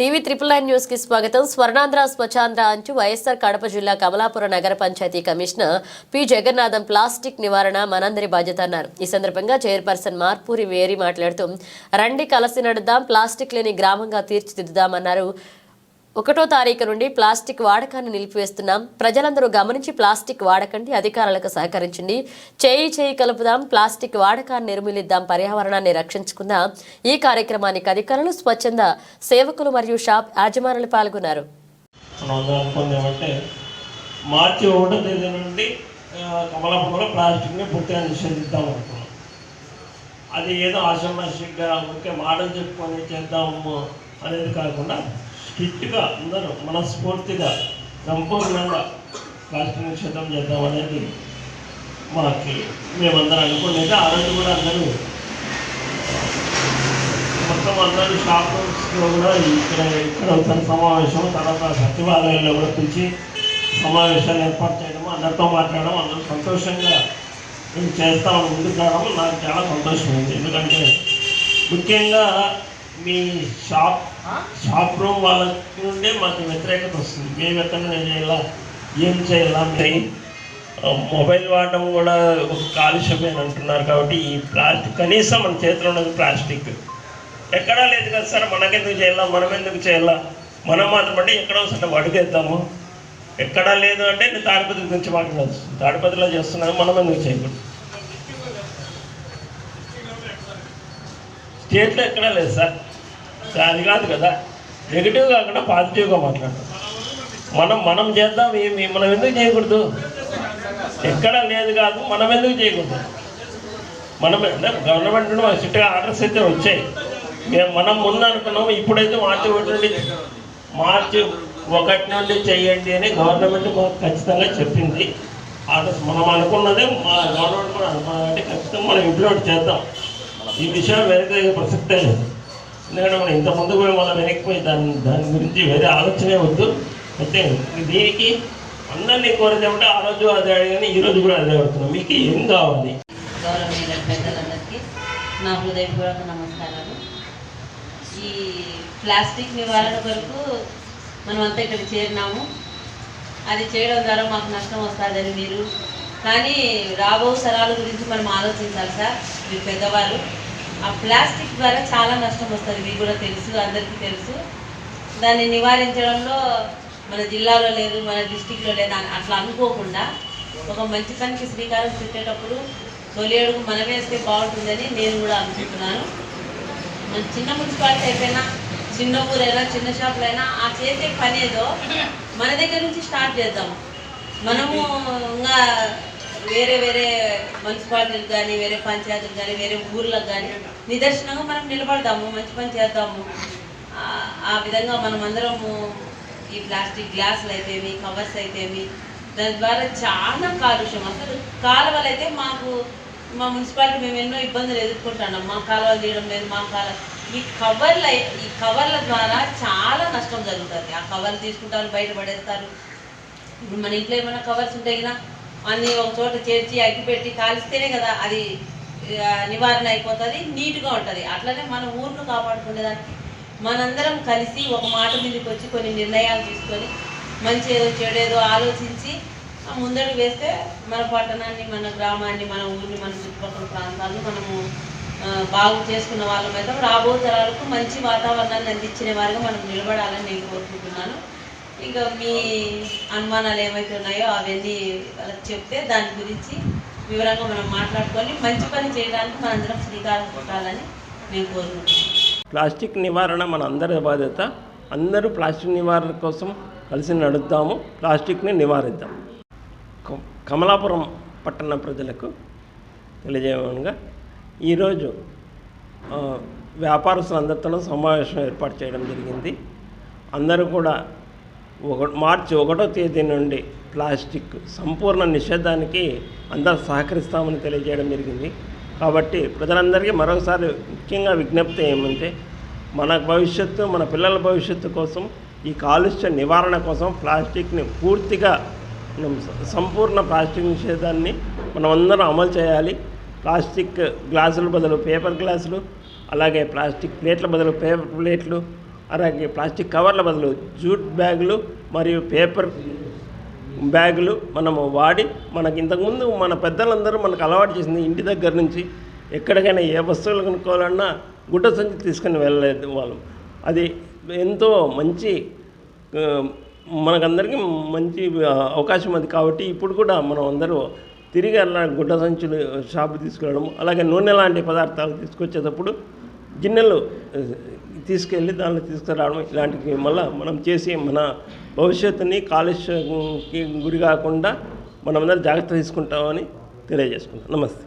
TV triple nine న్యూస్కి స్వాగతం. స్వర్ణాంధ్ర స్వచ్ఛాంధ్ర అంచు వైఎస్ఆర్ కడప జిల్లా కమలాపురం నగర panchayat commissioner P. Jagannatham plastic నివారణ మనందరి బాధ్యత అన్నారు. ఈ సందర్భంగా చైర్పర్సన్ మార్పూరి వేరి మాట్లాడుతూ రండి కలసి నడుద్దాం ప్లాస్టిక్ లేని గ్రామంగా తీర్చిదిద్దుదామన్నారు. ఒకటో తారీఖు నుండి ప్లాస్టిక్ వాడకాన్ని నిలిపివేస్తున్నాం. ప్రజలందరూ గమనించి ప్లాస్టిక్ వాడకండి అధికారులకు సహకరించండి. చేయి చేయి కలుపుదాం ప్లాస్టిక్ వాడకాన్ని నిర్మూలిద్దాం పర్యావరణాన్ని రక్షించుకుందాం. ఈ కార్యక్రమానికి అధికారులు స్వచ్ఛంద సేవకులు మరియు షాప్ యాజమానులు పాల్గొన్నారు. మార్చి ఒకటో తేదీ నుండి కమలాపురంలో ప్లాస్టిక్ని పూర్తిగా నిషేధిద్దాం అనుకున్నాం. అది ఏదో ఆషామాషిక్గా ఊరికే మాటలు చెప్పుకొని చేద్దాము అనేది కాకుండా స్ట్రిక్ట్గా అందరూ మనస్ఫూర్తిగా సంపూర్ణంగా ప్లాస్టిక్ నిషేధం చేద్దాం అనేది మాకు మేమందరం అనుకునేది. ఆ రోజు కూడా అందరూ మొత్తం అందరూ షాపులో కూడా ఇక్కడ ఇక్కడ ఒకసారి సమావేశం తర్వాత సచివాలయంలో కూడా పిలిచి సమావేశాలు ఏర్పాటు చేయడం అందరితో మాట్లాడడం అందరూ సంతోషంగా మేము చేస్తామని ముందుకు రావడం నాకు చాలా సంతోషం ఉంది ఎందుకంటే ముఖ్యంగా మీ షాప్ షాప్ రూమ్ వాళ్ళ నుండే మాకు వ్యతిరేకత వస్తుంది. మేము ఎక్కడ చేయాలా? ఏం చేయాలా? మొబైల్ వాడడం కూడా ఒక కాలుష్యమే అని అంటున్నారు కాబట్టి ఈ ప్లాస్టిక్ కనీసం మన చేతిలో ఉన్నది ప్లాస్టిక్. ఎక్కడా లేదు కదా సార్ మనకెందుకు చేయాలా? మనం ఎందుకు చేయాలా? మనం మాత్రం అంటే ఎక్కడో సరే అడుగేద్దాము ఎక్కడా లేదు అంటే నేను తాడిపత్రి గురించి మాట్లాడచ్చు. తాడిపత్రిలో చేస్తున్నాను మనం ఎందుకు చేయకూడదు? స్టేట్లో ఎక్కడా లేదు సార్. అది కాదు కదా. నెగిటివ్ కాకుండా పాజిటివ్గా మాట్లాడతాం మనం మనం చేద్దాం ఏమి? మనం ఎందుకు చేయకూడదు? ఎక్కడా లేదు కాదు మనం ఎందుకు చేయకూడదు? మనం గవర్నమెంట్ నుండి మనకి స్ట్రిక్ట్గా ఆర్డర్స్ అయితే వచ్చాయి. మేము మనం ముందనుకున్నాము ఇప్పుడైతే మార్చి ఒకటి నుండి మార్చి ఒకటి నుండి చేయండి అని గవర్నమెంట్ మాకు ఖచ్చితంగా చెప్పింది. ఆర్డర్స్ మనం అనుకున్నదే మా గవర్నమెంట్ కూడా అనుకున్నది ఖచ్చితంగా మనం ఇంప్లిమెంట్ చేద్దాం. ఈ విషయం వెనక ప్రసక్తే లేదు. ఎందుకంటే మనం ఇంత ముందు కూడా మనం వెనక్కిపోయి దాని దాని గురించి వేరే ఆలోచనే వద్దు. అయితే దీనికి అందరినీ కోరేది ఆ రోజు అదే అడిగాను ఈ రోజు కూడా అదే అడుగుతున్నాం మీకు ఏం కావాలి? గౌరవనీయుల పెద్దలందరికీ నా హృదయపూర్వక నమస్కారాలు. ఈ ప్లాస్టిక్ నివారణ కొరకు మనం అంతా ఇక్కడ చేరినాము. అది చేయడం ద్వారా మాకు నష్టం వస్తుందని మీరు. కానీ రాబో తరాల గురించి మనం ఆలోచించాలి సార్ మీరు పెద్దవాళ్ళు. ఆ ప్లాస్టిక్ ద్వారా చాలా నష్టం వస్తుంది మీకు కూడా తెలుసు అందరికీ తెలుసు. దాన్ని నివారించడంలో మన జిల్లాలో లేదు మన డిస్టిక్లో లేదు అని అట్లా అనుకోకుండా ఒక మంచి పనికి శ్రీకారం చుట్టేటప్పుడు తొలి అడుగు మన వేస్తే బాగుంటుందని నేను కూడా అనుకుంటున్నాను. మన చిన్న మున్సిపాలిటీ అయిపోయినా చిన్న ఊరైనా చిన్న షాపులైనా ఆ చేసే పని ఏదో మన దగ్గర నుంచి స్టార్ట్ చేద్దాం. మనము ఇంకా వేరే వేరే మున్సిపాలిటీలకు కానీ వేరే పంచాయతీలకు కానీ వేరే ఊర్లకు కానీ నిదర్శనంగా మనం నిలబడదాము మంచి పని చేద్దాము. ఆ- విధంగా మనం అందరము ఈ ప్లాస్టిక్ గ్లాసులు అయితేమి కవర్స్ అయితేమి దాని ద్వారా చాలా కాలుష్యం. అసలు కాలువలు అయితే మాకు మా మున్సిపాలిటీ మేము ఎన్నో ఇబ్బందులు ఎదుర్కొంటున్నాం. మా కాలువలు తీయడం లేదు మా కాలువ ఈ కవర్ల ఈ కవర్ల ద్వారా చాలా నష్టం జరుగుతుంది. ఆ కవర్లు తీసుకుంటారు బయట పడేస్తారు. ఇప్పుడు మన ఇంట్లో ఏమైనా కవర్స్ ఉంటాయి కదా అన్నీ ఒక చోట చేర్చి అగ్గి పెట్టి కాలిస్తేనే కదా అది నివారణ అయిపోతుంది నీట్గా ఉంటుంది. అట్లనే మన ఊరును కాపాడుకునేదానికి మనందరం కలిసి ఒక మాట మీదకి వచ్చి కొన్ని నిర్ణయాలు తీసుకొని మంచి ఏదో చెడు ఏదో ఆలోచించి ముందడు వేస్తే మన పట్టణాన్ని మన గ్రామాన్ని మన ఊరిని మన చుట్టుపక్కల ప్రాంతాలను మనము బాగు చేసుకున్న వాళ్ళం అయితే రాబోతరాలకు మంచి వాతావరణాన్ని అందించిన వారిగా మనం నిలబడాలని నేను కోరుకుంటున్నాను. ఇంకా మీ అనుమానాలు ఏమైతే ఉన్నాయో అవన్నీ వాళ్ళకి చెప్తే దాని గురించి వివరంగా మనం మాట్లాడుకొని మంచి పని చేయడానికి మనందరం శ్రీకారం కొట్టాలని మేము కోరుకుంటున్నాం. ప్లాస్టిక్ నివారణ మన అందరి బాధ్యత. అందరూ ప్లాస్టిక్ నివారణ కోసం కలిసి నడుద్దాము. ప్లాస్టిక్ని నివారిద్దాం. కమలాపురం పట్టణ ప్రజలకు తెలియజేయగా ఈరోజు ఆ, వ్యాపారస్తులందరితో సమావేశం ఏర్పాటు చేయడం జరిగింది. అందరూ కూడా ఒక మార్చి ఒకటో తేదీ నుండి ప్లాస్టిక్ సంపూర్ణ నిషేధానికి అందరూ సహకరిస్తామని తెలియజేయడం జరిగింది. కాబట్టి ప్రజలందరికీ మరొకసారి ముఖ్యంగా విజ్ఞప్తి ఏమంటే మన భవిష్యత్తు మన పిల్లల భవిష్యత్తు కోసం ఈ కాలుష్య నివారణ కోసం ప్లాస్టిక్ని పూర్తిగా సంపూర్ణ ప్లాస్టిక్ నిషేధాన్ని మనం అందరం అమలు చేయాలి. ప్లాస్టిక్ గ్లాసుల బదులు పేపర్ గ్లాసులు అలాగే ప్లాస్టిక్ ప్లేట్ల బదులు పేపర్ ప్లేట్లు అలాగే ప్లాస్టిక్ కవర్ల బదులు జూట్ బ్యాగులు మరియు పేపర్ బ్యాగులు మనము వాడి మనకి ఇంతకుముందు మన పెద్దలందరూ మనకు అలవాటు చేసింది ఇంటి దగ్గర నుంచి ఎక్కడికైనా ఏ వస్తువులు కొనుక్కోవాలన్నా గుడ్డ సంచి తీసుకొని వెళ్ళలేదు వాళ్ళం. అది ఎంతో మంచి మనకందరికీ మంచి అవకాశం అది కాబట్టి ఇప్పుడు కూడా మనం అందరూ తిరిగి అలా గుడ్డ సంచులు షాపు తీసుకెళ్ళడం అలాగే నూనె లాంటి పదార్థాలు తీసుకొచ్చేటప్పుడు గిన్నెలు తీసుకెళ్ళి దాన్ని తీసుకురావడం ఇలాంటివి మళ్ళీ మనం చేసి మన భవిష్యత్తుని కాలుష్యంకి గురి కాకుండా మనమందరం జాగ్రత్త తీసుకుంటామని తెలియజేసుకుంటాం నమస్తే.